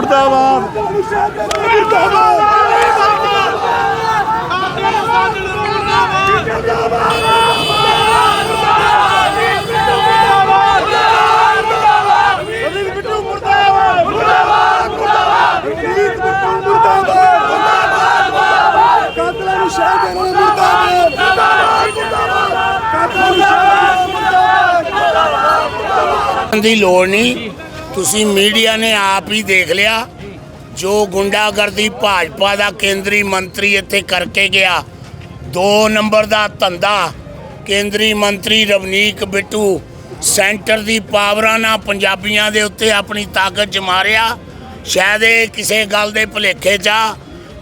ਮੁਰਦਾਬਾਦ। ਦੀ ਲੋੜ ਨਹੀਂ। ਤੁਸੀਂ ਮੀਡੀਆ ਨੇ ਆਪ ਹੀ ਦੇਖ ਲਿਆ, ਜੋ ਗੁੰਡਾਗਰਦੀ ਭਾਜਪਾ ਦਾ ਕੇਂਦਰੀ ਮੰਤਰੀ ਇੱਥੇ ਕਰਕੇ ਗਿਆ। ਦੋ ਨੰਬਰ ਦਾ ਧੰਦਾ, ਕੇਂਦਰੀ ਮੰਤਰੀ ਰਵਨੀਕ ਬਿੱਟੂ ਸੈਂਟਰ ਦੀ ਪਾਵਰਾਂ ਨਾਲ ਪੰਜਾਬੀਆਂ ਦੇ ਉੱਤੇ ਆਪਣੀ ਤਾਕਤ ਜਮਾ ਰਿਹਾ ਸ਼ਾਇਦ ਇਹ ਕਿਸੇ ਗੱਲ ਦੇ ਭੁਲੇਖੇ 'ਚ ਆ,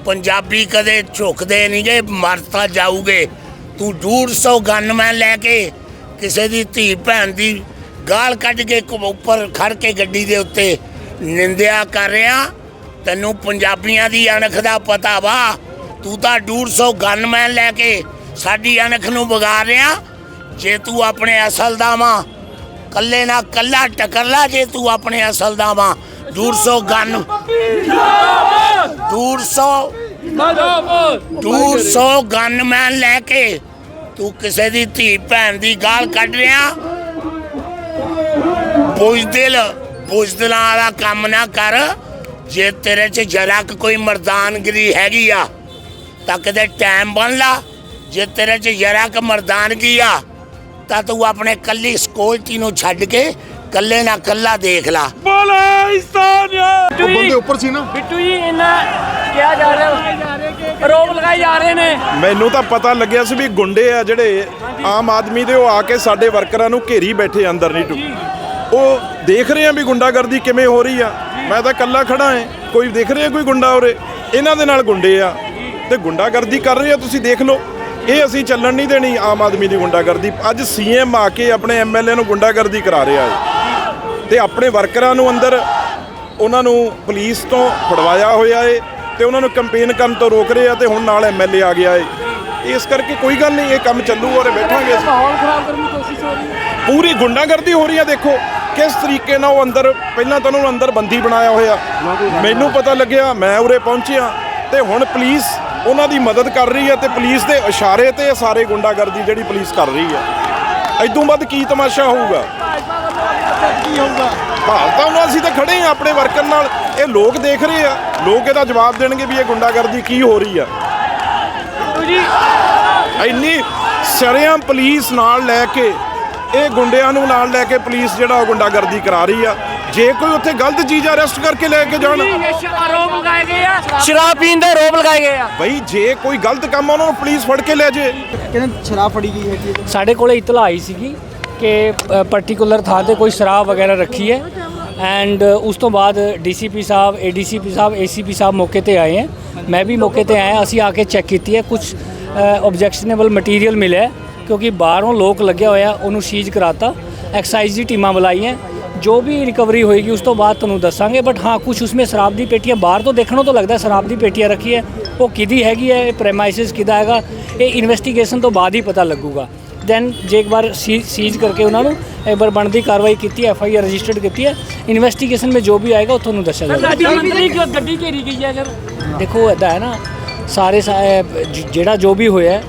ਪੰਜਾਬੀ ਕਦੇ ਝੁਕਦੇ ਨਹੀਂਗੇ ਮਰਤਾ ਜਾਊਗੇ। ਤੂੰ 150 ਗਨਮੈਨ ਲੈ ਕੇ ਕਿਸੇ ਦੀ ਧੀ ਭੈਣ ਦੀ ਗਾਲ ਕੱਢ ਕੇ ਕ- ਉੱਪਰ ਖੜ ਕੇ ਗੱਡੀ ਦੇ ਉੱਤੇ ਨਿੰਦਿਆ ਕਰ ਰਿਹਾ। ਤੈਨੂੰ ਪੰਜਾਬੀਆਂ ਦੀ ਅਣਖ ਦਾ ਪਤਾ ਵਾ। ਤੂੰ ਤਾਂ 150 ਗਨਮੈਨ ਲੈ ਕੇ ਸਾਡੀ ਅਣਖ ਨੂੰ ਵਿਗਾੜ ਰਿਹਾ। ਜੇ ਤੂੰ ਆਪਣੇ ਅਸਲ ਦਾ ਵਾਂ, ਕੱਲੇ ਨਾ ਕੱਲਾ ਟਕਰਲਾ ਜੇ ਤੂੰ ਆਪਣੇ ਅਸਲ ਦਾ ਵਾਂ। 150 ਗਨ 150 200 ਗਨਮੈਨ ਲੈ ਕੇ ਤੂੰ ਕਿਸੇ ਦੀ ਧੀ ਭੈਣ ਦੀ ਗਾਲ ਕੱਢ ਰਿਹਾ। ਬੁਜ਼ਦਿਲ ਬੁਜ਼ਦਿਲਾਂ ਵਾਲਾ ਕੰਮ ਨਾ ਕਰ। ਜੇ ਤੇਰੇ 'ਚ ਜਰਾ ਕੋਈ ਮਰਦਾਨਗਰੀ ਹੈਗੀ ਆ ਤਾਂ ਕਿਤੇ ਟਾਈਮ ਬਣ ਲਾ। ਜੇ ਤੇਰੇ 'ਚ ਜਰਾ ਕੁ ਮਰਦਾਨਗੀ ਆ ਤਾਂ ਤੂੰ ਆਪਣੇ ਕੱਲੀ ਸਕੋਲਟੀ ਨੂੰ ਛੱਡ ਕੇ ਕੱਲੇ ਨਾ ਕੱਲਾ ਦੇਖ ਲਾ। ਉਹ ਬੰਦੇ ਉੱਪਰ ਸੀ ਨਾ। ਬਿੱਟੂ ਜੀ ਇਹਨਾਂ ਕਿਹਾ ਜਾ ਰਿਹਾ ਆਰੋਪ ਲਗਾਏ ਜਾ ਰਹੇ ਨੇ। ਮੈਨੂੰ ਤਾਂ ਪਤਾ ਲੱਗਿਆ ਸੀ ਵੀ ਗੁੰਡੇ ਆ ਜਿਹੜੇ ਆਮ ਆਦਮੀ ਦੇ ਉਹ ਆ ਕੇ ਸਾਡੇ ਵਰਕਰਾਂ ਨੂੰ ਘੇਰੀ ਬੈਠੇ ਅੰਦਰ ਨਹੀਂ ਟੁੱਕ ਉਹ ਦੇਖ ਰਹੇ ਆ ਵੀ ਗੁੰਡਾਗਰਦੀ ਕਿਵੇਂ ਹੋ ਰਹੀ ਆ। ਮੈਂ ਤਾਂ ਇਕੱਲਾ ਖੜਾ ਹਾਂ, ਕੋਈ ਦੇਖ ਰਿਹਾ ਕੋਈ ਗੁੰਡਾ ਉਰੇ? ਇਹਨਾਂ ਦੇ ਨਾਲ ਗੁੰਡੇ ਆ। ਤੇ ਗੁੰਡਾਗਰਦੀ ਕਰ ਰਹੇ ਆ, ਤੁਸੀਂ ਦੇਖ ਲਓ। ਇਹ ਅਸੀਂ ਚੱਲਣ ਨਹੀਂ ਦੇਣੀ ਆਮ ਆਦਮੀ ਦੀ ਗੁੰਡਾਗਰਦੀ। ਅੱਜ ਸੀਐਮ ਆ ਕੇ ਆਪਣੇ ਐਮਐਲਏ ਨੂੰ ਗੁੰਡਾਗਰਦੀ ਕਰਾ ਰਿਹਾ ਹੈ। ਤੇ ਆਪਣੇ ਵਰਕਰਾਂ ਨੂੰ ਅੰਦਰ ਉਹਨਾਂ ਨੂੰ ਪੁਲਿਸ ਤੋਂ ਫੜਵਾਇਆ ਹੋਇਆ ਏ ਤੇ ਉਹਨਾਂ ਨੂੰ ਕੰਪੇਨ ਕਰਨ ਤੋਂ ਰੋਕ ਰਹੇ ਆ ਤੇ ਹੁਣ ਨਾਲ ਐਮਐਲਏ ਆ ਗਿਆ ਏ ਇਸ ਕਰਕੇ ਕੋਈ ਗੱਲ ਨਹੀਂ, ਇਹ ਕੰਮ ਚੱਲੂ ਔਰ ਬੈਠਾਂਗੇ ਅਸੀਂ। ਮਾਹੌਲ ਖਰਾਬ ਕਰਨ ਦੀ ਕੋਸ਼ਿਸ਼ ਹੋ ਰਹੀ ਹੈ। ਪੂਰੀ ਗੁੰਡਾਗਰਦੀ ਹੋ ਰਹੀ ਆ ਦੇਖੋ। ਕਿਸ ਤਰੀਕੇ ਨਾਲ ਉਹ ਅੰਦਰ ਪਹਿਲਾਂ ਤਾਂ ਉਹਨਾਂ ਅੰਦਰ ਬੰਦੀ ਬਣਾਇਆ ਹੋਇਆ। ਮੈਨੂੰ ਪਤਾ ਲੱਗਿਆ ਮੈਂ ਉਰੇ ਪਹੁੰਚਿਆ ਤੇ ਹੁਣ ਪੁਲਿਸ ਉਹਨਾਂ ਦੀ ਮਦਦ ਕਰ ਰਹੀ ਹੈ ਤੇ ਪੁਲਿਸ ਦੇ ਇਸ਼ਾਰੇ ਤੇ ਸਾਰੇ ਗੁੰਡਾਗਰਦੀ ਜਿਹੜੀ ਪੁਲਿਸ ਕਰ ਰਹੀ ਆ ਐਦੋਂ ਵੱਧ ਕੀ ਤਮਾਸ਼ਾ ਹੋਊਗਾ? ਕੀ ਹੋਊਗਾ ਭਾਲ ਤਾਂ ਉਹਨਾਂ ਅਸੀਂ ਤਾਂ ਖੜੇ ਆ ਆਪਣੇ ਵਰਕਰ ਨਾਲ। ਇਹ ਲੋਕ ਦੇਖ ਰਹੇ ਆ। ਲੋਕ ਇਹਦਾ ਜਵਾਬ ਦੇਣਗੇ ਵੀ ਇਹ ਗੁੰਡਾਗਰਦੀ ਕੀ ਹੋ ਰਹੀ ਆ। ਜੀ। ਇੰਨੀ ਸ਼ਰੇਆਮ ਪੁਲਿਸ ਨਾਲ ਲੈ ਕੇ ਇਹ ਗੁੰਡਿਆਂ ਨੂੰ ਨਾਲ ਲੈ ਕੇ ਪੁਲਿਸ ਜਿਹੜਾ ਉਹ ਗੁੰਡਾਗਰਦੀ ਕਰਾ ਰਹੀ ਆ। ਜੇ ਕੋਈ ਉੱਥੇ ਗਲਤ ਚੀਜ਼ ਅਰੈਸਟ ਕਰਕੇ ਲੈ ਕੇ ਜਾਣ। ਇਹ ਆਰੋਪ ਲਗਾਏ ਗਏ ਆ ਸ਼ਰਾਬ ਪੀਣ ਦੇ ਆਰੋਪ ਲਗਾਏ ਗਏ ਆ। ਬਈ ਜੇ ਕੋਈ ਗਲਤ ਕੰਮ ਆ ਉਹਨਾਂ ਨੂੰ ਪੁਲਿਸ ਫੜ ਕੇ ਲੈ ਜੇ। ਕਹਿੰਦੇ ਸ਼ਰਾਬ ਫੜੀ ਗਈ ਹੈਗੀ। ਹੈ। ਸਾਡੇ ਕੋਲੇ ਇਤਲਾ ਆਈ ਸੀਗੀ ਕਿ ਪਾਰਟਿਕੂਲਰ ਥਾਂ ਤੇ ਕੋਈ ਸ਼ਰਾਬ ਵਗੈਰਾ ਰੱਖੀ ਹੈ। ਐਂਡ ਉਸ ਤੋਂ ਬਾਅਦ ਡੀਸੀਪੀ ਸਾਹਿਬ ਏਡੀਸੀਪੀ ਸਾਹਿਬ ਏਸੀਪੀ ਸਾਹਿਬ ਮੌਕੇ ਤੇ ਆਏ ਹੈ। ਮੈਂ ਵੀ ਮੌਕੇ ਤੇ ਆਇਆ ਅਸੀਂ ਆ ਕੇ ਚੈੱਕ ਕੀਤੀ ਹੈ। ਕੁਝ ਆਬਜੈਕਸ਼ਨੇਬਲ ਮਟੀਰੀਅਲ ਮਿਲਿਆ ਹੈ, ਕਿਉਂਕਿ ਬਾਹਰੋਂ ਲੋਕ ਲੱਗਿਆ ਹੋਇਆ ਉਹਨੂੰ ਸੀਜ਼ ਕਰਾਤਾ। ਐਕਸਾਈਜ਼ ਦੀ ਟੀਮਾਂ ਬੁਲਾਈਆਂ। ਜੋ ਵੀ ਰਿਕਵਰੀ ਹੋਏਗੀ ਉਸ ਤੋਂ ਬਾਅਦ ਤੁਹਾਨੂੰ ਦੱਸਾਂਗੇ। ਬਟ ਹਾਂ ਕੁਝ ਉਸਮੇ ਸ਼ਰਾਬ ਦੀ ਪੇਟੀਆਂ ਬਾਹਰ ਤੋਂ ਦੇਖਣੋਂ ਤੋਂ ਲੱਗਦਾ ਸ਼ਰਾਬ ਦੀ ਪੇਟੀਆਂ ਰੱਖੀ ਹੈ ਉਹ ਕਿਹਦੀ ਹੈਗੀ ਹੈ? ਇਹ ਪ੍ਰੈਮਾਈਸਿਸ ਕਿਹਦਾ ਹੈਗਾ? ਇਹ ਇਨਵੈਸਟੀਗੇਸ਼ਨ ਤੋਂ ਬਾਅਦ ਹੀ ਪਤਾ ਲੱਗੂਗਾ। ਦੈਨ ਜੇ ਇੱਕ ਵਾਰ ਸੀਜ਼ ਕਰਕੇ ਉਹਨਾਂ ਨੂੰ ਇੱਕ ਵਾਰ ਬਣਦੀ ਕਾਰਵਾਈ ਕੀਤੀ ਐਫ ਆਈ ਆਰ ਰਜਿਸਟਰਡ ਕੀਤੀ ਹੈ। ਇਨਵੈਸਟੀਗੇਸ਼ਨ ਵਿੱਚ ਜੋ ਵੀ ਆਏਗਾ ਉਹ ਤੁਹਾਨੂੰ ਦੱਸਿਆ ਕਿਉਂ ਗੱਡੀ ਘੇਰੀ ਗਈ ਹੈ ਸਰ? ਦੇਖੋ ਇਦਾਂ ਹੈ ਨਾ। ਸਾਰੇ ਸਾ- ਜ- ਜਿਹੜਾ ਜੋ ਵੀ ਹੋਇਆ ਹੈ,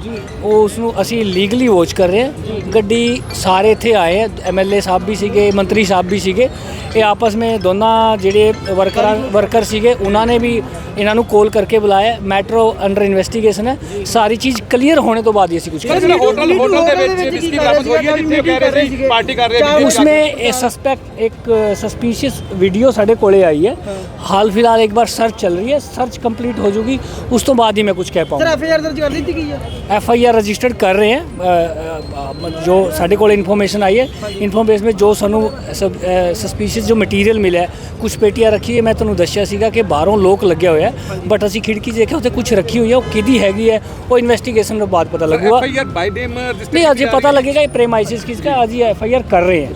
ਉਹ ਉਸ ਨੂੰ ਅਸੀਂ ਲੀਗਲੀ ਵਾਚ ਕਰ ਰਹੇ ਹਾਂ। ਗੱਡੀ ਸਾਰੇ ਇੱਥੇ ਆਏ ਹੈ। ਐਮਐਲਏ ਸਾਹਿਬ ਵੀ ਸੀਗੇ ਮੰਤਰੀ ਸਾਹਿਬ ਵੀ ਸੀਗੇ। ਇਹ ਆਪਸ ਵਿੱਚ ਦੋਨਾਂ ਜਿਹੜੇ ਵਰਕਰ ਵਰਕਰ ਸੀਗੇ ਉਹਨਾਂ ਨੇ ਵੀ ਇਹਨਾਂ ਨੂੰ ਕੋਲ ਕਰਕੇ ਬੁਲਾਇਆ। ਮੈਟਰੋ ਅੰਡਰ ਇਨਵੈਸਟੀਗੇਸ਼ਨ ਹੈ। ਸਾਰੀ ਚੀਜ਼ ਕਲੀਅਰ ਹੋਣੇ ਤੋਂ ਬਾਅਦ ਹੀ ਅਸੀਂ ਕੁਝ ਕਰਾਂਗੇ। ਹੋਟਲ ਹੋਟਲ ਦੇ ਵਿੱਚ ਬਿਸਕੀ ਕਾਬਜ਼ ਹੋਈ ਹੈ ਜਿੱਥੇ ਕਹਿ ਰਹੇ ਸੀ ਪਾਰਟੀ ਕਰ ਰਹੇ ਸੀ। ਉਸਮੇ ਇਹ ਸਸਪੈਕਟ ਇੱਕ ਸਸਪੀਸ਼ੀਅਸ ਵੀਡੀਓ ਸਾਡੇ ਕੋਲੇ ਆਈ ਹੈ। ਹਾਲ ਫਿਲਹਾਲ ਇੱਕ ਵਾਰ ਸਰਚ ਚੱਲ ਰਹੀ ਹੈ। ਸਰਚ ਕੰਪਲੀਟ ਹੋ ਜੂਗੀ। ਉਸ ਤੋਂ ਬਾਅਦ ਹੀ ਮੈਂ ਕੁਝ ਕਹਿ ਪਾਉਂਗਾ ਸਰ ਐਫ ਆਈ ਆਰ ਦਰਜ ਕਰ ਦਿੱਤੀ ਗਈ ਹੈ। ਐਫ ਰਜਿਸਟਰਡ ਕਰ ਰਹੇ ਹੈ। ਜੋ ਸਾਡੇ ਕੋਲ ਇਨਫੋਰਮੇਸ਼ਨ ਆਈ ਹੈ। ਇਨਫੋਰਮੇਸ਼ਨ ਵਿੱਚ ਜੋ ਸਾਨੂੰ ਸਸਪੀਸ਼ੀਅਸ ਪੀਸਿਸ ਜੋ ਮਟੀਰੀਅਲ ਮਿਲਿਆ ਕੁਝ ਪੇਟੀਆਂ ਰੱਖੀ ਹੈ ਮੈਂ ਤੁਹਾਨੂੰ ਦੱਸਿਆ ਸੀਗਾ ਕਿ ਬਾਹਰੋਂ ਲੋਕ ਲੱਗਿਆ ਹੋਇਆ ਬਟ ਅਸੀਂ ਖਿੜਕੀ ਦੇਖਿਆ ਉੱਥੇ ਕੁਝ ਰੱਖੀ ਹੋਈ ਹੈ ਉਹ ਕਿਹਦੀ ਹੈਗੀ ਹੈ ਉਹ ਇਨਵੈਸਟੀਗੇਸ਼ਨ ਤੋਂ ਬਾਅਦ ਪਤਾ ਲੱਗੂਗਾ। ਐਫਆਈਆਰ ਬਾਈ ਨੇਮ ਨਹੀਂ ਅਜੇ ਪਤਾ ਲੱਗੇਗਾ ਇਹ ਪ੍ਰੇਮਾਈਸਿਸ ਕਿਸ ਦਾ ਅਜੀ ਐਫਆਈਆਰ ਕਰ ਰਹੇ ਹਾਂ।